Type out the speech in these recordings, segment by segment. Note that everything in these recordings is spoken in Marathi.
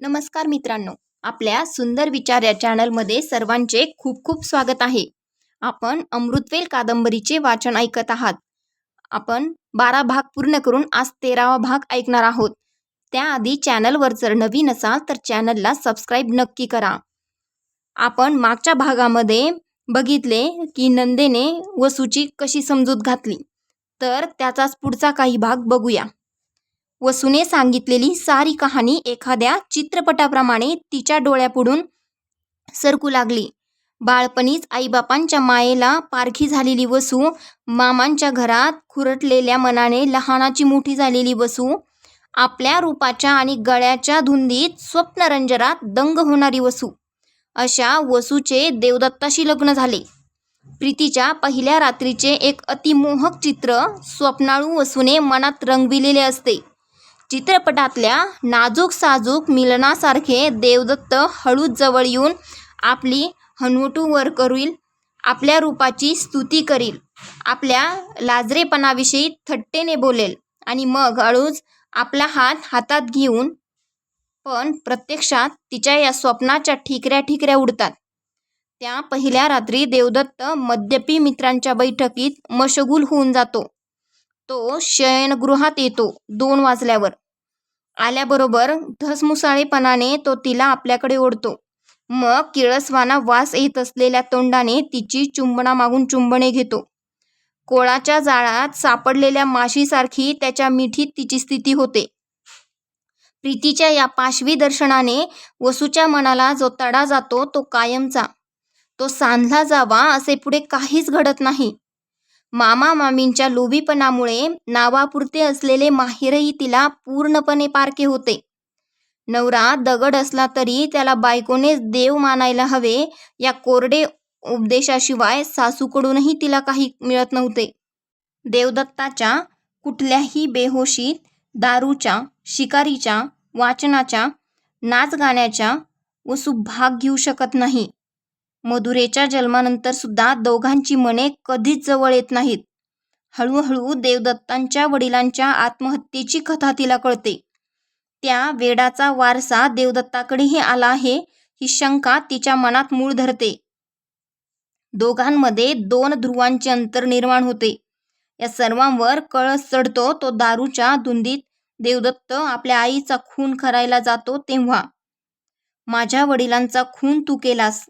नमस्कार मित्रांनो. आपल्या सुंदर विचार या चॅनलमध्ये सर्वांचे खूप खूप स्वागत आहे. आपण अमृतवेल कादंबरीचे वाचन ऐकत आहात. आपण बारा भाग पूर्ण करून आज तेरावा भाग ऐकणार आहोत. त्याआधी चॅनलवर जर नवीन असाल तर चॅनलला सबस्क्राईब नक्की करा. आपण मागच्या भागामध्ये बघितले की नंदेने वसूची कशी समजूत घातली. तर त्याचाच पुढचा काही भाग बघूया. वसूने सांगितलेली सारी कहाणी एखाद्या चित्रपटाप्रमाणे तिच्या डोळ्यापुढून सरकू लागली. बाळपणीच आईबापांच्या मायेला पारखी झालेली वसू मामांच्या घरात खुरटलेल्या मनाने लहानाची मोठी झालेली वसू आपल्या रूपाच्या आणि गळ्याच्या धुंदीत स्वप्नरंजनात दंग होणारी वसू. अशा वसूचे देवदत्ताशी लग्न झाले. प्रीतीच्या पहिल्या रात्रीचे एक अतिमोहक चित्र स्वप्नाळू वसूने मनात रंगविलेले असते. चित्रपटातल्या नाजूक साजूक मिलनासारखे देवदत्त हळूच जवळ येऊन आपली हनुवटू वर करील आपल्या रूपाची स्तुती करील आपल्या लाजरेपणाविषयी थट्टेने बोलेल आणि मग हळूच आपला हात हातात घेऊन पण प्रत्यक्षात तिच्या या स्वप्नाच्या ठिकऱ्या ठिकऱ्या उडतात. त्या पहिल्या रात्री देवदत्त मद्यपी मित्रांच्या बैठकीत मशगूल होऊन जातो. तो शयनगृहात येतो दोन वाजल्यावर. आल्याबरोबर धसमुसाळेपणाने तो तिला आपल्याकडे ओढतो. मग किळसवाना वास येत असलेल्या तोंडाने तिची चुंबना मागून चुंबणे घेतो. कोळाच्या जाळात सापडलेल्या माशीसारखी त्याच्या मिठीत तिची स्थिती होते. प्रीतीच्या या पाशवी दर्शनाने वसूच्या मनाला जो तडा जातो तो कायमचा. तो सांधला जावा असे पुढे काहीच घडत नाही. मामा मामींच्या लोभीपणामुळे नावापुरते असलेले माहेरही तिला पूर्णपणे पारखे होते. नवरा दगड असला तरी त्याला बायकोनेच देव मानायला हवे या कोरडे उपदेशाशिवाय सासूकडूनही तिला काही मिळत नव्हते. देवदत्ताच्या कुठल्याही बेहोशीत दारूच्या शिकारीच्या वाचनाच्या नाचगाण्याच्या व वसू भाग घेऊ शकत नाही. मधुरेच्या जन्मानंतर सुद्धा दोघांची मने कधीच जवळ येत नाहीत. हळूहळू देवदत्तांच्या वडिलांच्या आत्महत्येची कथा तिला कळते. त्या वेडाचा वारसा देवदत्ताकडेही आला आहे ही शंका तिच्या मनात मूळ धरते. दोघांमध्ये दोन ध्रुवांचे अंतर निर्माण होते. या सर्वांवर कळस चढतो तो दारूच्या धुंदीत देवदत्त आपल्या आईचा खून करायला जातो तेव्हा. माझ्या वडिलांचा खून तू केलास.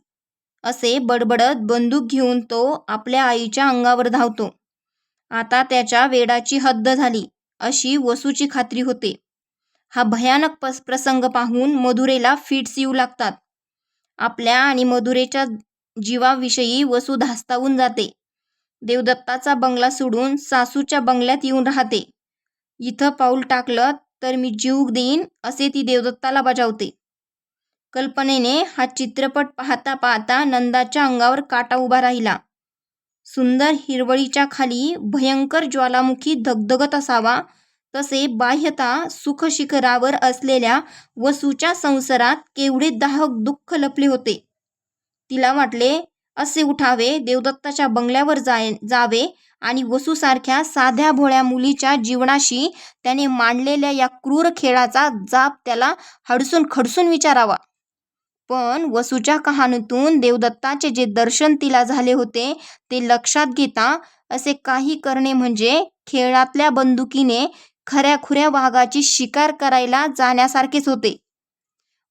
असे बडबडत बंदूक घेऊन तो आपल्या आईच्या अंगावर धावतो. आता त्याच्या वेडाची हद्द झाली अशी वसूची खात्री होते. हा भयानक पस प्रसंग पाहून मधुरेला फिट्स येऊ लागतात. आपल्या आणि मधुरेच्या जीवाविषयी वसू धास्तावून जाते. देवदत्ताचा बंगला सोडून सासूच्या बंगल्यात येऊन राहते. इथं पाऊल टाकलं तर मी जीव देईन असे ती देवदत्ताला बजावते. कल्पनेने हा चित्रपट पाहता पाहता नंदाच्या अंगावर काटा उभा राहिला. सुंदर हिरवळीच्या खाली भयंकर ज्वालामुखी धगधगत असावा तसे बाह्यता सुखशिखरावर असलेल्या वसूच्या संसारात केवढे दाहक दुःख लपले होते. तिला वाटले असे उठावे देवदत्ताच्या बंगल्यावर जाय जावे आणि वसूसारख्या साध्या भोळ्या मुलीच्या जीवनाशी त्याने मांडलेल्या या क्रूर खेळाचा जाप त्याला हडसून खडसून विचारावा. पण वसूच्या कहाणीतून देवदत्ताचे जे दर्शन तिला झाले होते ते लक्षात घेता असे काही करणे म्हणजे खेळातल्या बंदुकीने खऱ्याखुऱ्या वाघाची शिकार करायला जाण्यासारखेच होते.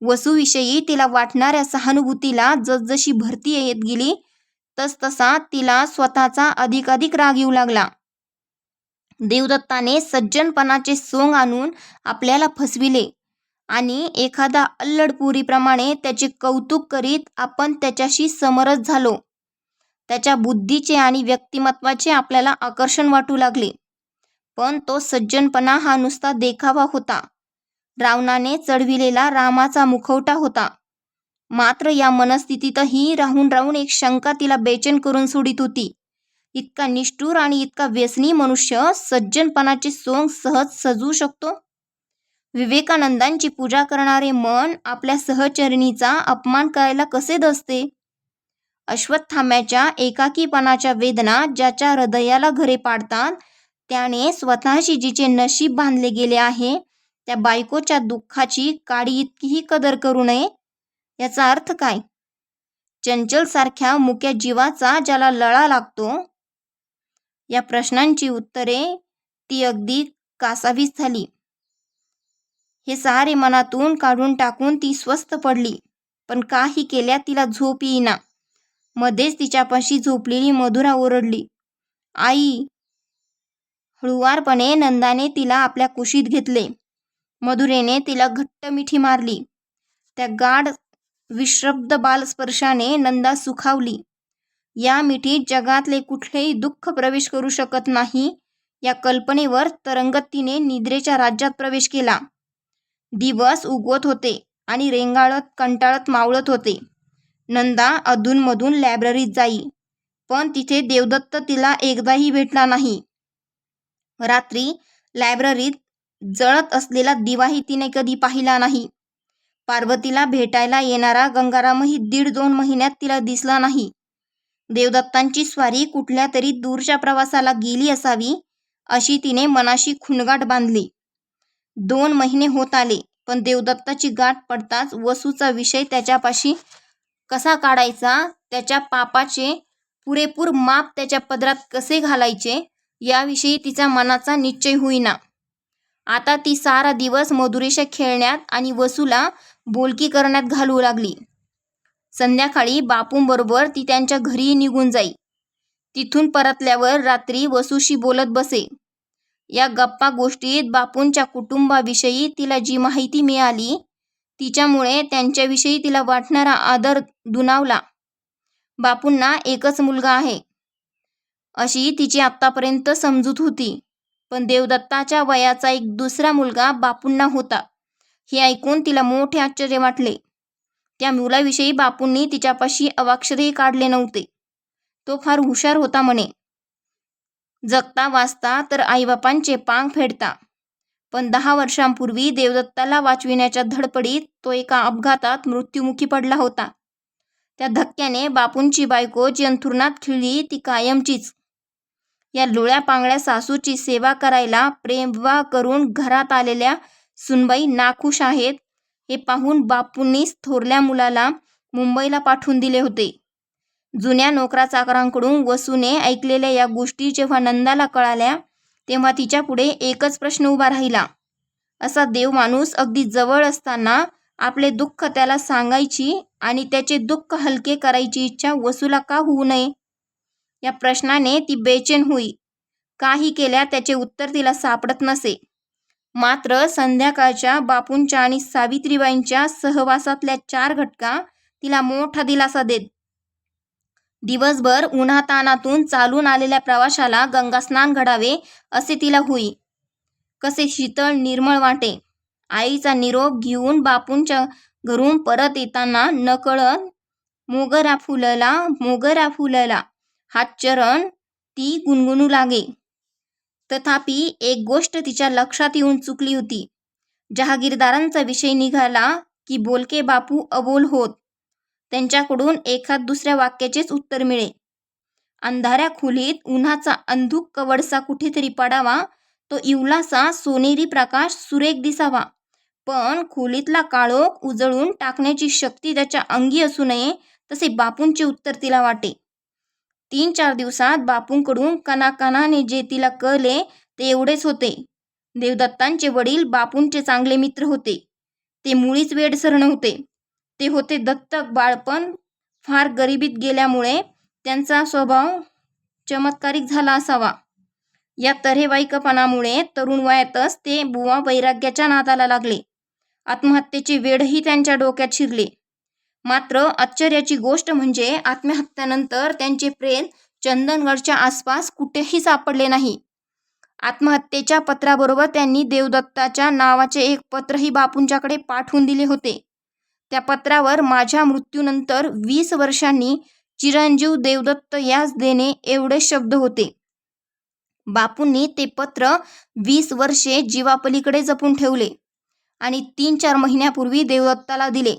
वसूविषयी तिला वाटणाऱ्या सहानुभूतीला जसजशी भरती येत गेली तसतसा तिला स्वतःचा अधिकाधिक राग येऊ लागला. देवदत्ताने सज्जनपणाचे सोंग आणून आपल्याला फसविले. आणि एखादा अल्लडपुरीप्रमाणे त्याचे कौतुक करीत आपण त्याच्याशी समरस झालो. त्याच्या बुद्धीचे आणि व्यक्तिमत्वाचे आपल्याला आकर्षण वाटू लागले. पण तो सज्जनपणा हा नुसता देखावा होता. रावणाने चढविलेला रामाचा मुखवटा होता. मात्र या मनस्थितीतही राहून राहून एक शंका तिला बेचैन करून सोडित होती. इतका निष्ठूर आणि इतका व्यसनी मनुष्य सज्जनपणाचे सोंग सहज सजवू शकतो? विवेकानंदांची पूजा करणारे मन आपल्या सहचरणीचा अपमान करायला कसे दसते अश्वत्थाम्याच्या एकाकीपणाच्या वेदना ज्याच्या हृदयाला घरे पाडतात त्याने स्वतःशी जिचे नशीब बांधले गेले आहे त्या बायकोच्या दुःखाची काडी इतकीही कदर करू नये? याचा अर्थ काय? चंचलसारख्या मुक्या जीवाचा ज्याला लळा लागतो? या प्रश्नांची उत्तरे ती अगदी कासावीस झाली. हे सारे मनातून काढून टाकून ती स्वस्त पडली. पण काही केल्या तिला झोप येईना. मध्येच तिच्यापाशी झोपलेली मधुरा ओरडली. आई. हळुवारपणे नंदाने तिला आपल्या कुशीत घेतले. मधुरेने तिला घट्ट मिठी मारली. त्या गाढ विश्रब्द बालस्पर्शाने नंदा सुखावली. या मिठीत जगातले कुठलेही दुःख प्रवेश करू शकत नाही या कल्पनेवर तरंगत तिने निद्रेच्या राज्यात प्रवेश केला. दिवस उगवत होते आणि रेंगाळत कंटाळत मावळत होते. नंदा अधूनमधून लायब्ररीत जाई. पण तिथे देवदत्त तिला एकदाही भेटला नाही. रात्री लायब्ररीत जळत असलेला दिवाही तिने कधी पाहिला नाही. पार्वतीला भेटायला येणारा गंगारामही दीड दोन महिन्यात तिला दिसला नाही. देवदत्तांची स्वारी कुठल्या तरी दूरच्या प्रवासाला गेली असावी अशी तिने मनाशी खुणगाट बांधली. दोन महिने होत आले पण देवदत्ताची गाठ पडताच वसूचा विषय त्याच्यापाशी कसा काढायचा त्याच्या पापाचे पुरेपूर माप त्याच्या पदरात कसे घालायचे याविषयी तिचा मनाचा निश्चय होईना. आता ती सारा दिवस मधुरेशा खेळण्यात आणि वसूला बोलकी करण्यात घालवू लागली. संध्याकाळी बापूंबरोबर ती त्यांच्या घरी निघून जाई. तिथून परतल्यावर रात्री वसूशी बोलत बसे. या गप्पा गोष्टीत बापूंच्या कुटुंबाविषयी तिला जी माहिती मिळाली तिच्यामुळे त्यांच्याविषयी तिला वाटणारा आदर दुनावला बापूंना एकच मुलगा आहे. अशी तिची आत्तापर्यंत समजूत होती. पण देवदत्ताच्या वयाचा एक दुसरा मुलगा बापूंना होता. हे ऐकून तिला मोठे आश्चर्य वाटले. त्या मुलाविषयी बापूंनी तिच्यापाशी अवाक्षरही काढले नव्हते. तो फार हुशार होता म्हणे. जगता वाचता तर आईबापांचे पांग फेडता. पण दहा वर्षांपूर्वी देवदत्ताला वाचविण्याच्या धडपडीत तो एका अपघातात मृत्युमुखी पडला होता. त्या धक्क्याने बापूंची बायको जी खिळली ती कायमचीच. या लोळ्या पांगळ्या सासूची सेवा करायला प्रेमवा करून घरात आलेल्या सुनबाई नाखुश आहेत हे पाहून बापूंनीच थोरल्या मुलाला मुंबईला पाठवून दिले होते. जुन्या नोकरा चाकरांकडून वसूने ऐकलेल्या या गोष्टी जेव्हा नंदाला कळाल्या तेव्हा तिच्या पुढे एकच प्रश्न उभा राहिला. असा देव माणूस अगदी जवळ असताना आपले दुःख त्याला सांगायची आणि त्याचे दुःख हलके करायची इच्छा वसूला का होऊ नये? या प्रश्नाने ती बेचैन होई. काही केल्या त्याचे उत्तर तिला सापडत नसे. मात्र संध्याकाळच्या बापूंच्या आणि सावित्रीबाईंच्या सहवासातल्या चार घटका तिला मोठा दिलासा देत. दिवसभर उन्हातानातून चालून आलेल्या प्रवाशाला गंगास्नान घडावे असे तिला होई. कसे शीतळ निर्मळ वाटे. आईचा निरोप घेऊन बापूंच्या घरून परत येताना नकळत मोगरा फुलला मोगरा फुलला. हा चरण ती गुणगुणू लागे. तथापि एक गोष्ट तिच्या लक्षात येऊन चुकली होती. जहागीरदारांचा विषय निघाला की बोलके बापू अबोल होत. त्यांच्याकडून एखाद दुसऱ्या वाक्याचेच उत्तर मिळे. अंधाऱ्या खोलीत उन्हाचा अंधुक कवडसा कुठेतरी पडावा तो इवलासा सोनेरी प्रकाश सुरेख दिसावा. पण खोलीतला काळोख उजळून टाकण्याची शक्ती त्याच्या अंगी असू नये तसे बापूंचे उत्तर तिला वाटे. तीन चार दिवसात बापूंकडून कनाकनाने जे तिला कळले ते एवढेच होते. देवदत्तांचे वडील बापूंचे चांगले मित्र होते. ते मुळीच वेडसर नव्हते. ते होते दत्तक बाळपण. फार गरिबीत गेल्यामुळे त्यांचा स्वभाव चमत्कारिक झाला असावा. या तऱ्हेवाईकपणामुळे तरुण वयातच ते बुवा वैराग्याच्या नादाला लागले. आत्महत्येची वेडही त्यांच्या डोक्यात शिरले. मात्र आश्चर्याची गोष्ट म्हणजे आत्महत्यानंतर त्यांचे प्रेत चंदनगडच्या आसपास कुठेही सापडले नाही. आत्महत्येच्या पत्राबरोबर त्यांनी देवदत्ताच्या नावाचे एक पत्रही बापूंच्याकडे पाठवून दिले होते. त्या पत्रावर माझ्या मृत्यूनंतर वीस वर्षांनी चिरंजीव देवदत्त यास देणे एवढे शब्द होते. बापूंनी ते पत्र वीस वर्षे जीवापलीकडे जपून ठेवले आणि तीन चार महिन्यापूर्वी देवदत्ताला दिले.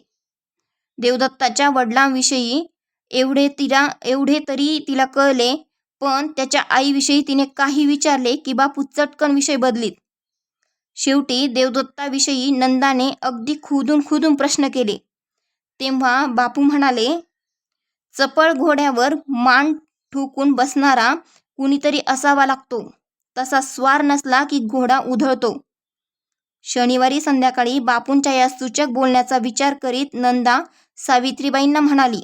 देवदत्ताच्या वडिलांविषयी एवढे तिला एवढे तरी तिला कळले पण त्याच्या आईविषयी तिने काही विचारले की बापू चटकन विषय बदलीत. शेवटी देवदत्ताविषयी नंदाने अगदी खुदून खुदून प्रश्न केले. तेव्हा बापू म्हणाले चपळ घोड्यावर मान ठोकून बसणारा कुणीतरी असावा लागतो. तसा स्वार नसला की घोडा उधळतो. शनिवारी संध्याकाळी बापूंच्या या सूचक बोलण्याचा विचार करीत नंदा सावित्रीबाईंना म्हणाली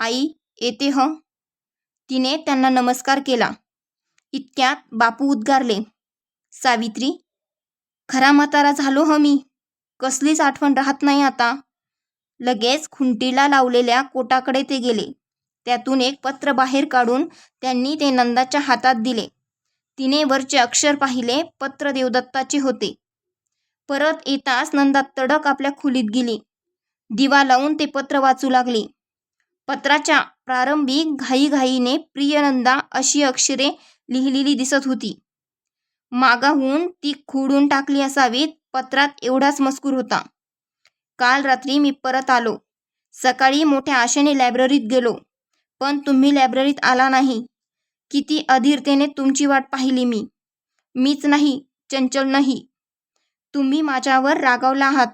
आई येते ह. तिने त्यांना नमस्कार केला. इतक्यात बापू उद्गारले सावित्री खरा म्हातारा झालो ह मी. कसलीच आठवण राहत नाही आता. लगेच खुंटीला लावलेल्या कोटाकडे ते गेले. त्यातून एक पत्र बाहेर काढून त्यांनी ते नंदाच्या हातात दिले. तिने वरचे अक्षर पाहिले पत्र देवदत्ताचे होते. परत येताच नंदा तडक आपल्या खोलीत गेली. दिवा लावून ते पत्र वाचू लागले. पत्राच्या प्रारंभी घाईघाईने प्रियनंदा अशी अक्षरे लिहिलेली दिसत होती. मागाहून ती खोडून टाकली असावीत पत्रात एवढाच मजकूर होता. काल रात्री मी परत आलो. सकाळी मोठ्या आशेने लायब्ररीत गेलो. पण तुम्ही लायब्ररीत आला नाही. किती अधीरतेने तुमची वाट पाहिली मी. मीच नाही चंचल नाही. तुम्ही माझ्यावर रागावला आहात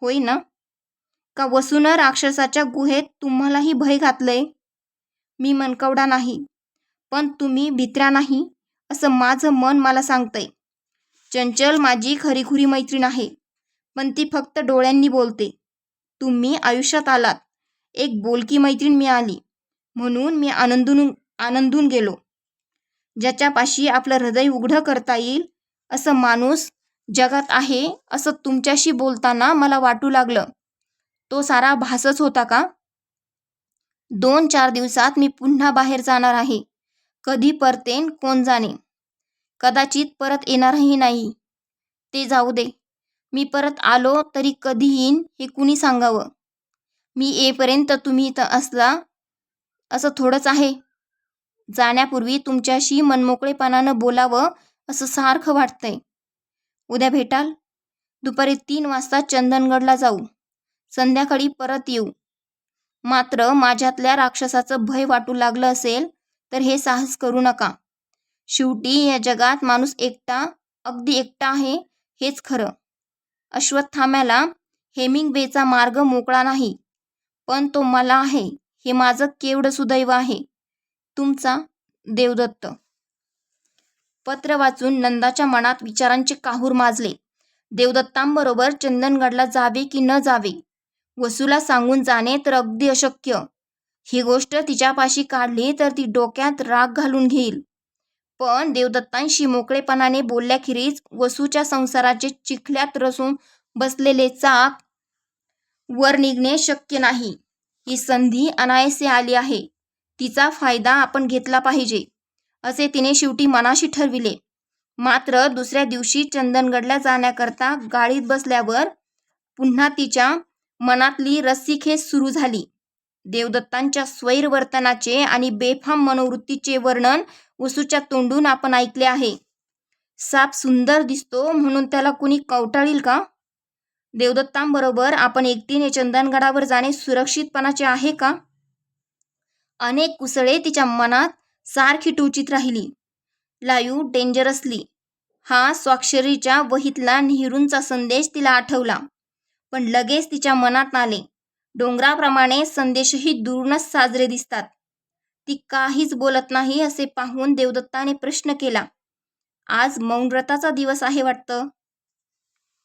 होय ना? का वसून राक्षसाच्या गुहेत तुम्हालाही भय घातलंय? मी मनकवडा नाही. पण तुम्ही भित्र्या नाही? असं माझं मन मला सांगतंय. चंचल माझी खरीखुरी मैत्रीण आहे. पण ती फक्त डोळ्यांनी बोलते. तुम्ही आयुष्यात आलात. एक बोलकी मैत्रीण मिळाली म्हणून मी आनंदून आनंदून गेलो. ज्याच्यापाशी आपलं हृदय उघडं करता येईल असं माणूस जगात आहे असं तुमच्याशी बोलताना मला वाटू लागलं. तो सारा भासच होता का? दोन चार दिवसात मी पुन्हा बाहेर जाणार आहे. कधी परतेन कोण जाणे? कदाचित परत येणारही नाही. ते जाऊ दे. मी परत आलो तरी कधी येईन हे कुणी सांगावं? मी येईपर्यंत तुम्ही इथं असला असं थोडंच आहे. जाण्यापूर्वी तुमच्याशी मनमोकळेपणानं बोलावं असं सारखं वाटतंय. उद्या भेटाल? दुपारी तीन वाजता चंदनगडला जाऊ. संध्याकाळी परत येऊ. मात्र माझ्यातल्या राक्षसाचं भय वाटू लागलं असेल तर हे साहस करू नका. शेवटी या जगात माणूस एकटा अगदी एकटा आहे हेच खरं. अश्वत्थाम्याला हेमिंगवेचा मार्ग मोकळा नाही पण तो मला आहे हे माझं केवढं सुदैव आहे. तुमचा देवदत्त. पत्र वाचून नंदाच्या मनात विचारांचे काहूर माजले. देवदत्तांबरोबर चंदनगडला जावे की न जावे वसूला सांगून जाणे तर अगदी अशक्य. ही गोष्ट तिच्यापाशी काढली तर ती डोक्यात राग घालून घेईल. पण देवदत्तांशी मोकळेपणाने बोलल्याखेरीज वसूच्या संसाराचे चिखल्यात रसून बसलेले चाक वर निघणे शक्य नाही. ही संधी अनायसे आली आहे. तिचा फायदा आपण घेतला पाहिजे असे तिने शेवटी मनाशी ठरविले. मात्र दुसऱ्या दिवशी चंदनगडला जाण्याकरता गाडीत बसल्यावर पुन्हा तिच्या मनातली रस्सीखेच सुरू झाली. देवदत्तांच्या स्वैरवर्तनाचे आणि बेफाम मनोवृत्तीचे वर्णन वसूच्या तोंडून आपण ऐकले आहे. साप सुंदर दिसतो म्हणून त्याला कुणी कवटाळील का? देवदत्तांबरोबर आपण एकटीने चंदनगडावर जाणे सुरक्षितपणाचे आहे का? अनेक कुसळे तिच्या मनात सारखी टोचित राहिली. लायू डेंजरसली हा स्वाक्षरीच्या वहीतला नेहरूंचा संदेश तिला आठवला. पण लगेच तिच्या मनात आले. डोंगराप्रमाणे संदेशही दुरूनच साजरे दिसतात. ती काहीच बोलत नाही असे पाहून देवदत्ताने प्रश्न केला. आज मौनव्रताचा दिवस आहे वाटतं.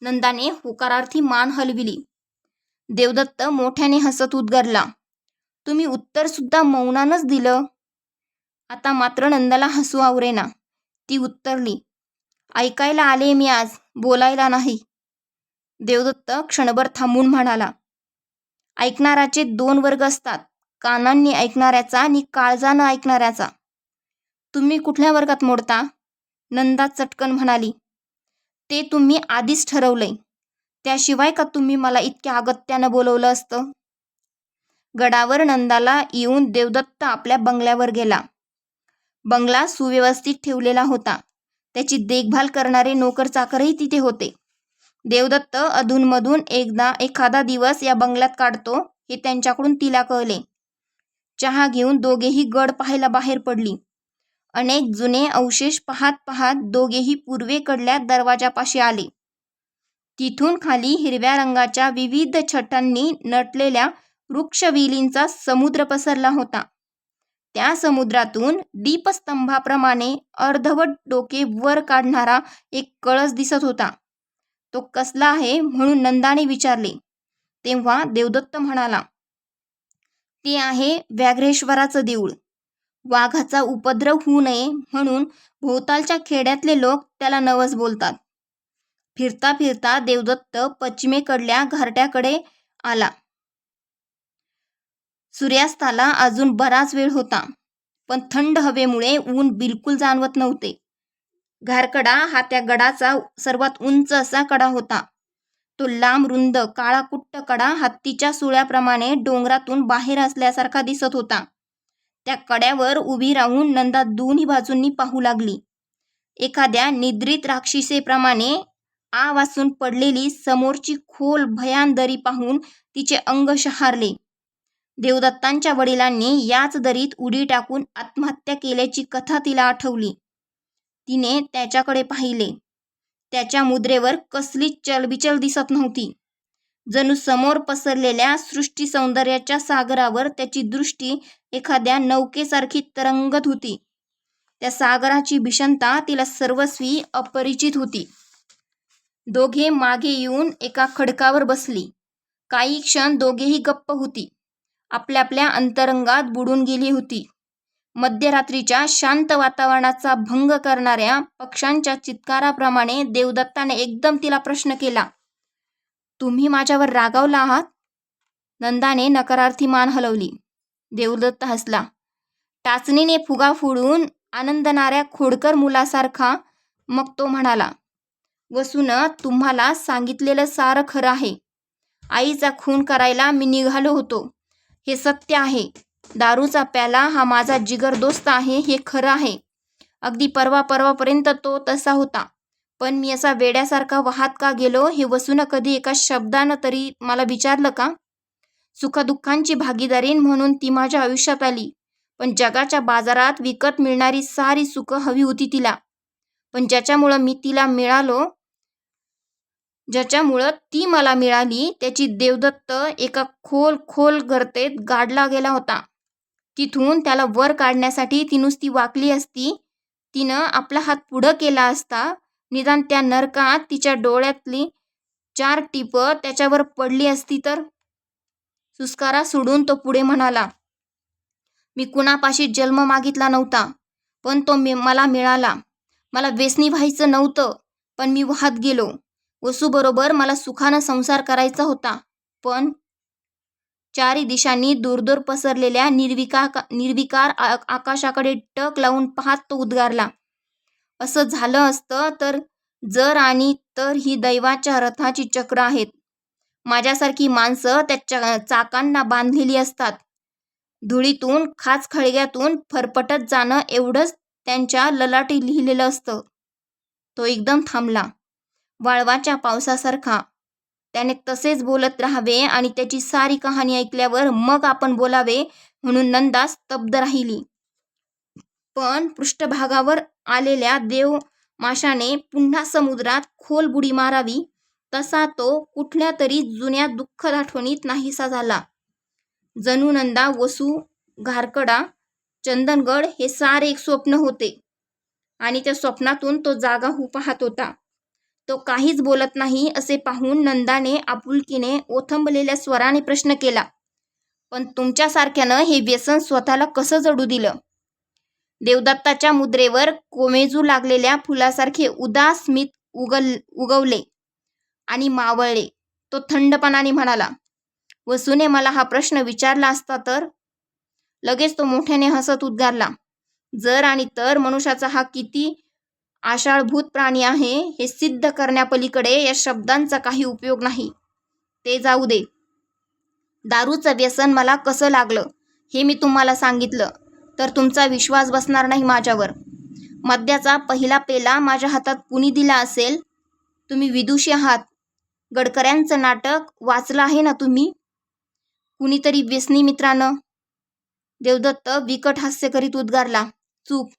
नंदाने होकारार्थी मान हलविली. देवदत्त मोठ्याने हसत उद्गारला तुम्ही उत्तर सुद्धा मौनानच दिलं. आता मात्र नंदाला हसू आवरेना ती उत्तरली. ऐकायला आले मी आज बोलायला नाही. देवदत्त क्षणभर थांबून म्हणाला ऐकणाराचे दोन वर्ग असतात कानांनी ऐकणाऱ्याचा आणि काळजानं ऐकणाऱ्याचा. तुम्ही कुठल्या वर्गात मोडता? नंदा चटकन म्हणाली. ते तुम्ही आधीच ठरवलंय. त्याशिवाय का तुम्ही मला इतक्या अगत्यानं बोलवलं असतं? गडावर नंदाला येऊन देवदत्त आपल्या बंगल्यावर गेला. बंगला सुव्यवस्थित ठेवलेला होता. त्याची देखभाल करणारे नोकर चाकरही तिथे होते. देवदत्त अधूनमधून एकदा एखादा दिवस या बंगल्यात काढतो हे त्यांच्याकडून तिला कळले. चहा घेऊन दोघेही गड पाहायला बाहेर पडली. अनेक जुने अवशेष पाहत पाहत दोघेही पूर्वेकडल्या दरवाजापाशी आले. तिथून खाली हिरव्या रंगाच्या विविध छटांनी नटलेल्या वृक्षवेलींचा समुद्र पसरला होता. त्या समुद्रातून दीपस्तंभाप्रमाणे अर्धवट डोके वर काढणारा एक कळस दिसत होता. तो कसला आहे म्हणून नंदाने विचारले. तेव्हा देवदत्त म्हणाला ते आहे व्याघ्रेश्वराचं देऊळ. वाघाचा उपद्रव होऊ नये म्हणून भोवतालच्या खेड्यातले लोक त्याला नवस बोलतात. फिरता फिरता देवदत्त पश्चिमेकडल्या घरट्याकडे आला. सूर्यास्ताला अजून बराच वेळ होता पण थंड हवेमुळे ऊन बिलकुल जाणवत नव्हते. घारकडा हा त्या गडाचा सर्वात उंच असा कडा होता. तो लांब रुंद काळा कुट्ट कडा हत्तीच्या सुळ्याप्रमाणे डोंगरातून बाहेर असल्यासारखा दिसत होता. त्या कड्यावर उभी राहून नंदा दोन्ही बाजूंनी पाहू लागली. एखाद्या निद्रित राक्षसेप्रमाणे आ वाचून पडलेली समोरची खोल भयान दरी पाहून तिचे अंग शहारले. देवदत्तांच्या वडिलांनी याच दरीत उडी टाकून आत्महत्या केल्याची कथा तिला आठवली. तिने त्याच्याकडे पाहिले. त्याच्या मुद्रेवर कसलीच चलबिचल दिसत नव्हती. जणू समोर पसरलेल्या सृष्टी सौंदर्याच्या सागरावर त्याची दृष्टी एखाद्या नौकेसारखी तरंगत होती. त्या सागराची भीषणता तिला सर्वस्वी अपरिचित होती. दोघे मागे येऊन एका खडकावर बसली. काही क्षण दोघेही गप्प होती. आपल्या आपल्या अंतरंगात बुडून गेली होती. मध्यरात्रीच्या शांत वातावरणाचा भंग करणाऱ्या पक्ष्यांच्या चित्काराप्रमाणे देवदत्ताने एकदम तिला प्रश्न केला तुम्ही माझ्यावर रागावला आहात? नंदाने नकारार्थी मान हलवली. देवदत्त हसला. टाचणीने फुगा फोडून आनंदणाऱ्या खोडकर मुलासारखा मग तो म्हणाला. वसून तुम्हाला सांगितलेलं सारं खरं आहे. आईचा खून करायला मी निघालो होतो. हे सत्य आहे. दारूचा प्याला हा माझा जिगर दोस्त आहे हे खरं आहे. अगदी परवा परवापर्यंत तो तसा होता. पण मी असा वेड्यासारखा वाहत का गेलो हे वसून कधी एका शब्दानं तरी मला विचारलं का? सुखदुःखांची भागीदारी म्हणून ती माझ्या आयुष्यात आली. पण जगाच्या बाजारात विकत मिळणारी सारी सुख हवी होती तिला. पण ज्याच्यामुळं मी तिला मिळालो ज्याच्यामुळं ती मला मिळाली त्याची देवदत्त एका खोल खोल गर्तेत गाडला गेला होता. तिथून त्याला वर काढण्यासाठी ती नुसती वाकली असती. तिनं आपला हात पुढं केला असता निदान त्या नरकात तिच्या डोळ्यातली चार टिपं त्याच्यावर पडली असती तर? सुस्कारा सोडून तो पुढे म्हणाला मी कुणापाशी जन्म मागितला नव्हता पण तो मी मला मिळाला. मला व्यसनी व्हायचं नव्हतं पण मी वाहत गेलो. वसूबरोबर मला सुखानं संसार करायचा होता पण चारी दिशांनी दूरदूर पसरलेल्या निर्विका निर्विकार आकाशाकडे टक लावून पाहत तो उद्गारला. असं झालं असतं तर जर आणि तर ही दैवाच्या रथाची चक्र आहेत. माझ्यासारखी माणसं त्या चाकांना बांधलेली असतात. धुळीतून खाच खळग्यातून फरफटत जाणं एवढंच त्यांच्या ललाटी लिहिलेलं असतं. तो एकदम थांबला. वाळवाच्या पावसासारखा त्याने तसेच बोलत राहावे आणि त्याची सारी कहाणी ऐकल्यावर मग आपण बोलावे म्हणून नंदा स्तब्ध राहिली. पण पृष्ठभागावर आलेल्या देव माशाने पुन्हा समुद्रात खोल बुडी मारावी तसा तो कुठल्या तरी जुन्या दुःखद आठवणीत नाहीसा झाला. जणू नंदा वसू घारकडा चंदनगड हे सारे एक स्वप्न होते आणि त्या स्वप्नातून तो जागा होऊ पाहत होता. तो काहीच बोलत नाही असे पाहून नंदाने आपुलकीने ओथंबलेल्या स्वराने प्रश्न केला पण तुमच्यासारख्यानं हे व्यसन स्वतःला कसं जडू दिलं देवदत्ताच्या मुद्रेवर कोमेजू लागलेल्या फुलासारखे उदास स्मित उगल उगवले आणि मावळले. तो थंडपणाने म्हणाला वसूने मला हा प्रश्न विचारला असता तर लगेच तो मोठ्याने हसत उद्गारला जर आणि तर मनुष्याचा हा किती आषाढभूत प्राणी आहे हे सिद्ध करण्यापलीकडे या शब्दांचा काही उपयोग नाही. ते जाऊ दे. दारूचं व्यसन मला कसं लागलं हे मी तुम्हाला सांगितलं तर तुमचा विश्वास बसणार नाही माझ्यावर. मद्याचा पहिला पेला माझ्या हातात कुणी दिला असेल? तुम्ही विदुषी आहात. गडकऱ्यांचं नाटक वाचलं आहे ना तुम्ही? कुणीतरी व्यसनी मित्रानं. देवदत्त विकट हास्य करीत उद्गारला चूक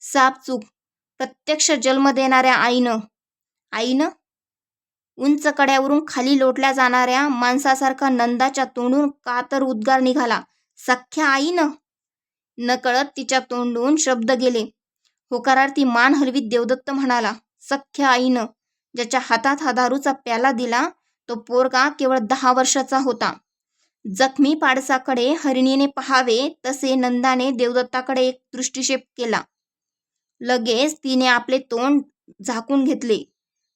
साप चूक प्रत्यक्ष जन्म देणाऱ्या आईनं आईनं उंच कड्यावरून खाली लोटल्या जाणाऱ्या माणसासारखा नंदाच्या तोंडून कातर उद्गार निघाला. सख्ख्या आईनं नकळत तिच्या तोंडून शब्द गेले. होकारार्थी मान हलवीत देवदत्त म्हणाला सख्ख्या आईनं ज्याच्या हातात हा दारूचा प्याला दिला तो पोरगा केवळ दहा वर्षाचा होता. जखमी पाडसाकडे हरिणीने पहावे तसे नंदाने देवदत्ताकडे एक दृष्टिक्षेप केला. लगेच तिने आपले तोंड झाकून घेतले.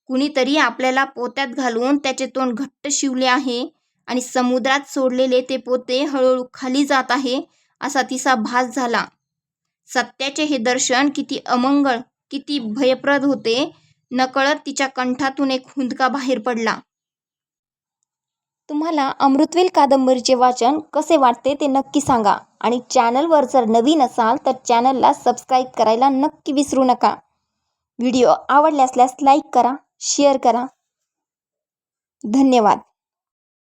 कुणीतरी आपल्याला पोत्यात घालून त्याचे तोंड घट्ट शिवले आहे आणि समुद्रात सोडलेले ते पोते हळूहळू खाली जात आहे असा तिचा भास झाला. सत्याचे हे दर्शन किती अमंगळ किती भयप्रद होते. नकळत तिच्या कंठातून एक हुंदका बाहेर पडला. तुम्हाला अमृतवेल कादंबरीचे वाचन कसे वाटते ते नक्की सांगा. आणि चॅनलवर जर नवीन असाल तर चॅनलला सबस्क्राईब करायला नक्की विसरू नका. व्हिडिओ आवडल्या असल्यास लाईक करा शेअर करा. धन्यवाद.